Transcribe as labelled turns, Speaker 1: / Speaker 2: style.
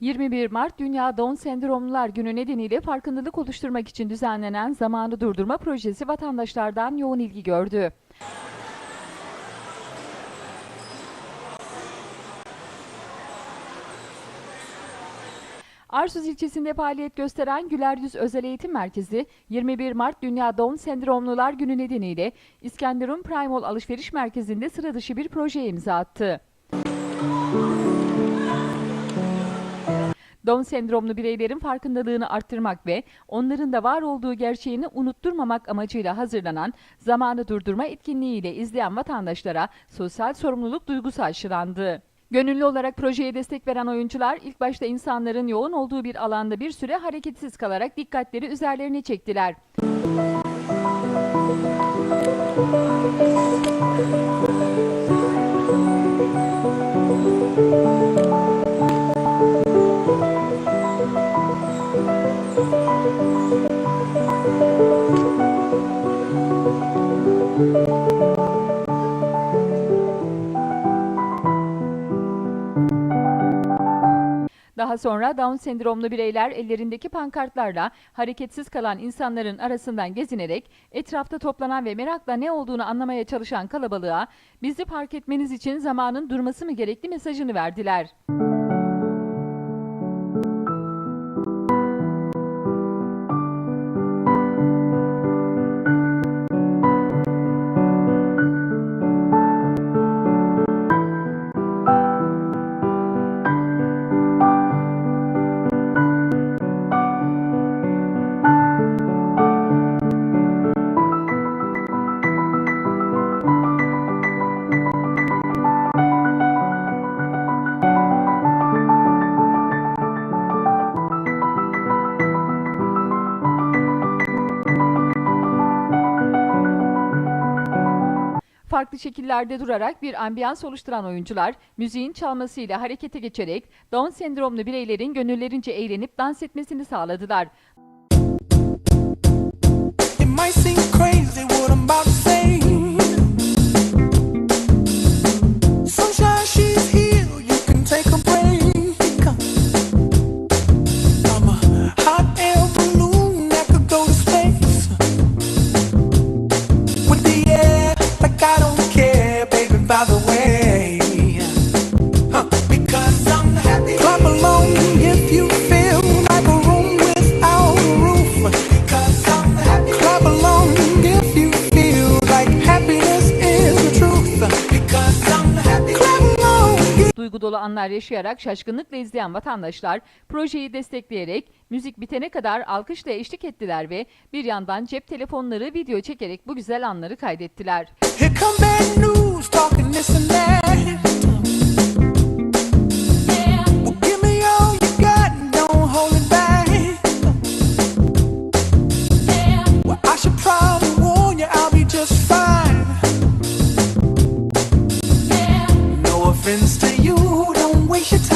Speaker 1: 21 Mart Dünya Down Sendromlular Günü nedeniyle farkındalık oluşturmak için düzenlenen Zamanı Durdurma projesi vatandaşlardan yoğun ilgi gördü. Arsuz ilçesinde faaliyet gösteren Güler Yüz Özel Eğitim Merkezi 21 Mart Dünya Down Sendromlular Günü nedeniyle İskenderun Primol Alışveriş Merkezi'nde sıra dışı bir projeye imza attı. Down sendromlu bireylerin farkındalığını arttırmak ve onların da var olduğu gerçeğini unutturmamak amacıyla hazırlanan zamanı durdurma etkinliğiyle izleyen vatandaşlara sosyal sorumluluk duygusu aşılandı. Gönüllü olarak projeye destek veren oyuncular ilk başta insanların yoğun olduğu bir alanda bir süre hareketsiz kalarak dikkatleri üzerlerine çektiler. Daha sonra Down sendromlu bireyler ellerindeki pankartlarla hareketsiz kalan insanların arasından gezinerek etrafta toplanan ve merakla ne olduğunu anlamaya çalışan kalabalığa bizi fark etmeniz için zamanın durması mı gerekli mesajını verdiler. Farklı şekillerde durarak bir ambiyans oluşturan oyuncular, müziğin çalmasıyla harekete geçerek Down sendromlu bireylerin gönüllerince eğlenip dans etmesini sağladılar.
Speaker 2: It might seem crazy
Speaker 1: Duygu dolu anlar yaşayarak şaşkınlıkla izleyen vatandaşlar projeyi destekleyerek müzik bitene kadar alkışla eşlik ettiler ve bir yandan cep telefonları video çekerek bu güzel anları kaydettiler.
Speaker 2: Here you,